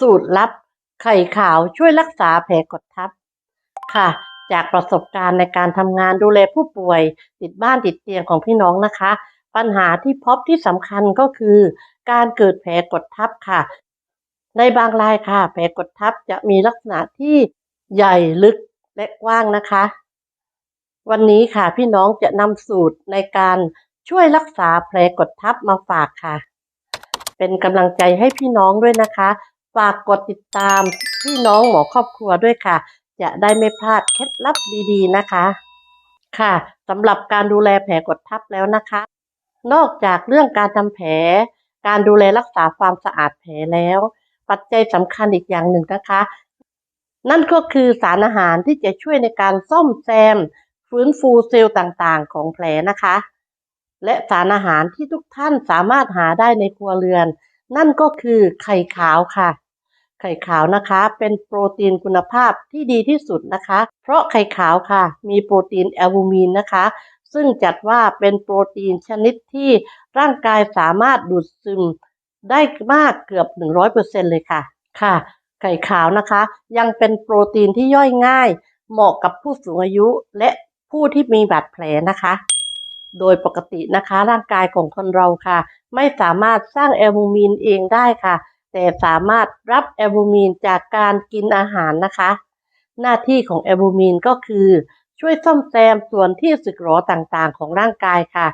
สูตรลับ ไข่ขาวช่วยรักษาแผลกดทับ ค่ะ จากประสบการณ์ในการทำงานดูแลผู้ป่วย ติดบ้านติดเตียงของพี่น้องนะคะ ปัญหาที่พบที่สำคัญก็คือ การเกิดแผลกดทับค่ะ ในบางรายค่ะ แผลกดทับจะมีลักษณะที่ใหญ่ลึกและกว้างนะคะ วันนี้ค่ะพี่น้องจะนำสูตรในการช่วยรักษาแผลกดทับมาฝากค่ะ เป็นกำลังใจให้พี่น้องด้วยนะคะ ฝากกดติดตามพี่น้องหมอครอบครัวด้วยค่ะ จะได้ไม่พลาดเคล็ดลับดีๆนะคะ ค่ะสำหรับการดูแลแผลกดทับแล้วนะคะ นอกจากเรื่องการทำแผล การดูแลรักษาความสะอาดแผลแล้ว ปัจจัยสำคัญอีกอย่างหนึ่งนะคะ นั่นก็คือสารอาหารที่จะช่วยในการซ่อมแซม ฟื้นฟูเซลล์ต่างๆ ของแผลนะคะ และสารอาหารที่ทุกท่านสามารถหาได้ในครัวเรือน นั่นก็คือไข่ขาวค่ะ ไข่ขาวนะคะ เป็นโปรตีนคุณภาพที่ดีที่สุดนะคะ เพราะไข่ขาวค่ะ มีโปรตีนแอลบูมินนะคะ ซึ่งจัดว่าเป็นโปรตีนชนิดที่ร่างกายสามารถดูดซึมได้มากเกือบ 100%เลยค่ะค่ะ ไข่ขาวนะคะ ยังเป็นโปรตีนที่ย่อยง่าย เหมาะกับผู้สูงอายุและผู้ที่มีบาดแผลนะคะ โดยปกตินะคะ ร่างกายของคนเราค่ะ ไม่สามารถสร้างแอลบูมินเองได้ค่ะ แต่สามารถรับแอลบูมินจากการกินอาหารนะคะ หน้าที่ของแอลบูมินก็คือช่วยซ่อมแซมส่วนที่สึกหรอต่างๆ ของร่างกายค่ะ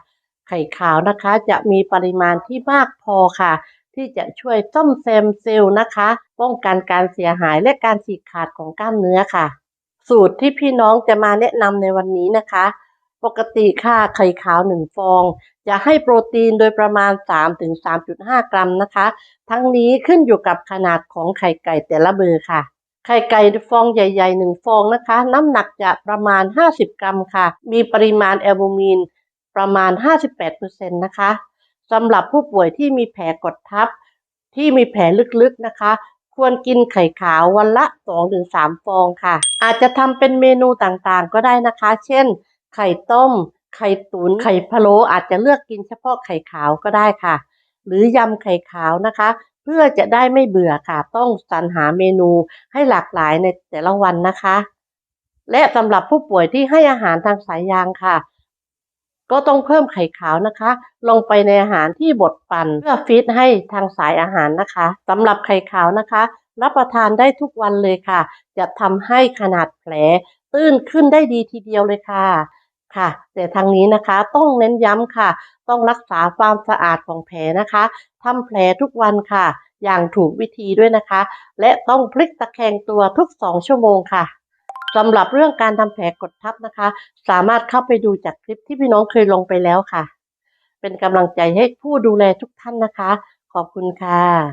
ไข่ขาวนะคะจะมีปริมาณที่มากพอค่ะ ที่จะช่วยซ่อมแซมเซลล์นะคะ ป้องกันการเสียหายและการฉีกขาดของกล้ามเนื้อค่ะ สูตรที่พี่น้องจะมาแนะนำในวันนี้นะคะ ปกติค่ะไข่ขาวหนึ่งฟอง จะให้โปรตีนโดยประมาณ 3-3.5 กรัมนะคะ ทั้งนี้ขึ้นอยู่กับขนาดของไข่ไก่แต่ละเบอร์ค่ะ ไข่ไก่ฟองใหญ่ๆหนึ่งฟองนะคะ น้ำหนักจะประมาณ 50 กรัมค่ะ มีปริมาณแอลบูมินประมาณ 58%นะคะสำหรับผู้ป่วยที่มีแผลกดทับ ที่มีแผลลึกๆนะคะ ควรกินไข่ขาววันละ 2-3 ฟองค่ะ อาจจะทำเป็นเมนูต่างๆก็ได้นะคะ เช่น ไข่ต้ม ไข่ตุน๋นไข่พะโล้อาจจะเลือกกินเฉพาะไข่ขาวก็ได้ค่ะ หรือยำไข่ขาวนะคะ เพื่อจะได้ไม่เบื่อค่ะ ต้องสรรหาเมนูให้หลากหลายในแต่ละวันนะคะ และสำหรับผู้ป่วยที่ให้อาหารทางสายยางค่ะ ก็ต้องเพิ่มไข่ขาวนะคะ ลงไปในอาหารที่บดปั่นเพื่อฟีดให้ทางสายอาหารนะคะสำหรับไข่ขาวนะคะ รับประทานได้ทุกวันเลยค่ะ จะทำให้ขนาดแผลตื้นขึ้นได้ดีทีเดียวเลยค่ะ ค่ะ แต่ทางนี้นะคะต้องเน้นย้ำค่ะ ต้องรักษาความสะอาดของแผลนะคะทำแผลทุกวันค่ะ อย่างถูกวิธีด้วยนะคะ และต้องพลิกตะแคงตัวทุก2ชั่วโมงค่ะสำหรับเรื่องการทำแผลกดทับนะคะ สามารถเข้าไปดูจากคลิปที่พี่น้องเคยลงไปแล้วค่ะ เป็นกำลังใจให้ผู้ดูแลทุกท่านนะคะ ขอบคุณค่ะ